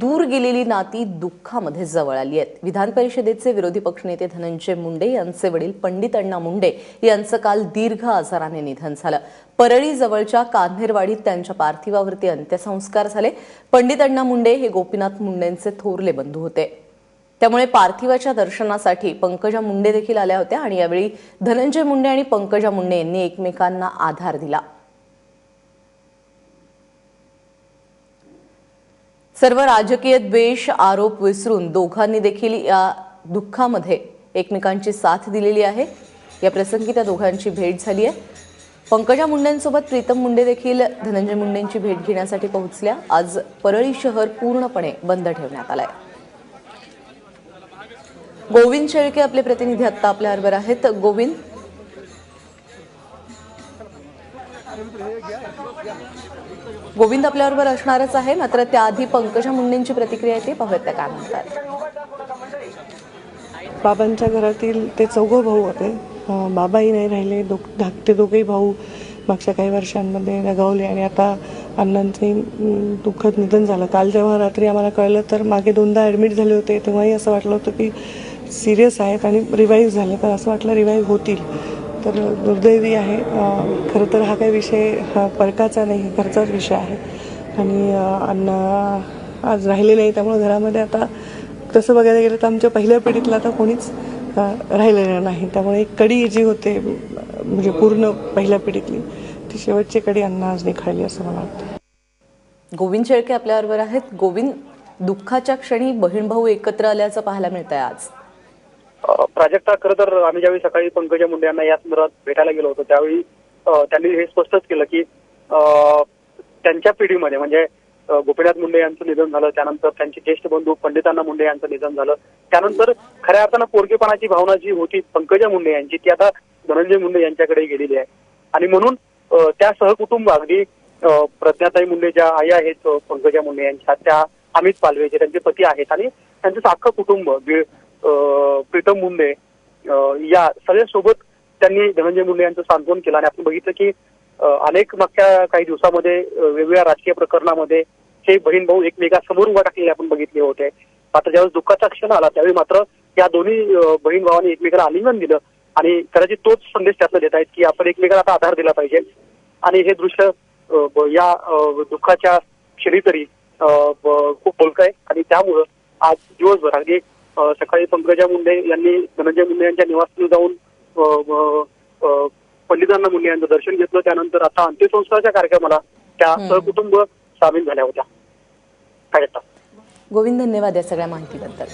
दूर गेलेली नाती दुःखामध्ये जवळ आली आहेत. विधान परिषदेचे विरोधी पक्षनेते धनंजय मुंडे यांचे वडील पंडित अण्णा मुंडे यांचं काल दीर्घ आजाराने निधन झालं. परळी जवळच्या कान्हेरवाडीत त्यांच्या पार्थिवावरती अंत्यसंस्कार झाले. पंडित अण्णा मुंडे हे गोपीनाथ मुंडेंचे थोरले बंधू होते. त्यामुळे पार्थिवाच्या दर्शनासाठी पंकजा मुंडे देखील आल्या होत्या आणि यावेळी धनंजय मुंडे आणि पंकजा मुंडे यांनी एकमेकांना आधार दिला. सर्व राजकीय द्वेष आरोप विसरून दोघांनी देखील या दुःखामध्ये एकमेकांची साथ दिलेली आहे. या प्रसंगी त्या दोघांची भेट झाली आहे. पंकजा मुंडेंसोबत प्रीतम मुंडे देखील धनंजय मुंडेंची भेट घेण्यासाठी पोहोचल्या. आज परळी शहर पूर्णपणे बंद ठेवण्यात आलंय. गोविंद शेळके आपले प्रतिनिधी आत्ता आपल्याबरोबर आहेत. गोविंद गोविंद आपल्याबरोबर असणारच आहे मात्र त्याआधी पंकजा मुंडेंची प्रतिक्रिया आहे ती पाहूयात त्या काय म्हणतात? बाबांच्या घरातील ते चौघं भाऊ होते. बाबाही नाही राहिले दो धाकटे दोघेही भाऊ मागच्या काही वर्षांमध्ये नगावले आणि आता अण्णांचे दुःखद निधन झालं. काल जेव्हा रात्री आम्हाला कळलं तर मागे दोनदा ॲडमिट झाले होते. तेव्हाही असं वाटलं होतं की सिरियस आहेत आणि रिवाईव्ह झाले. तर असं वाटलं रिवाईव्ह होतील. तर दुर्दैवी आहे. खरं तर हा काही विषय हा परकाचा नाही घरचाच विषय आहे. आणि अन्न अण्णा आज राहिले नाही त्यामुळे घरामध्ये आता तसं बघायला गेलं तर आमच्या पहिल्या पिढीतला आता कोणीच राहिलेलं नाही. त्यामुळे एक कडी जी होते म्हणजे पूर्ण पहिल्या पिढीतली ती शेवटची कडी अण्णा आज निखाळली असं मला वाटतं. गोविंद शेळके आपल्याबरोबर आहेत. गोविंद दुःखाच्या क्षणी बहीण भाऊ एकत्र आल्याचं पाहायला मिळतंय आज. प्राजक्ता खरं तर आम्ही ज्यावेळी सकाळी पंकजा मुंडे यांना या संदर्भात भेटायला गेलो होतो त्यावेळी त्यांनी हे स्पष्टच केलं की त्यांच्या पिढीमध्ये म्हणजे गोपीनाथ मुंडे यांचं निधन झालं त्यानंतर त्यांचे ज्येष्ठ बंधू पंडितांना मुंडे यांचं निधन झालं त्यानंतर खऱ्या अर्थानं पोरगेपणाची भावना जी होती पंकजा मुंडे यांची ती आता धनंजय मुंडे यांच्याकडे गेलेली आहे. आणि म्हणून त्या सहकुटुंब अगदी प्रज्ञाताई मुंडे ज्या आई आहेत पंकजा मुंडे यांच्या त्या अमित पालवे जे त्यांचे पती आहेत आणि त्यांचं अख्खं कुटुंब प्रीतम मुंडे या सगळ्यासोबत त्यांनी धनंजय मुंडे यांचं सांत्वन केलं आणि आपण बघितलं की अनेक मागच्या काही दिवसामध्ये वेगवेगळ्या राजकीय प्रकरणामध्ये हे बहीण भाऊ एकमेकांसमोर उभा टाकलेले आपण बघितले होते. मात्र ज्यावेळेस दुःखाचा क्षण आला त्यावेळी मात्र या दोन्ही बहीण भावांनी एकमेकाला आलिंगन दिलं आणि कदाचित तोच संदेश त्यातला देत आहेत की आपण एकमेकाला आता आधार दिला पाहिजे. आणि हे दृश्य या दुःखाच्या क्षणी तरी खूप बोलकं आहे आणि त्यामुळं आज दिवसभर अगदी सकाळी पंकजा मुंडे यांनी धनंजय मुंडे यांच्या निवासस्थानी जाऊन पंडितांना मुंडे यांचं दर्शन घेतलं. त्यानंतर आता अंत्यसंस्काराच्या कार्यक्रमाला त्या सहकुटुंब सामील झाल्या होत्या. काय येतात गोविंद धन्यवाद या सगळ्या माहितीबद्दल.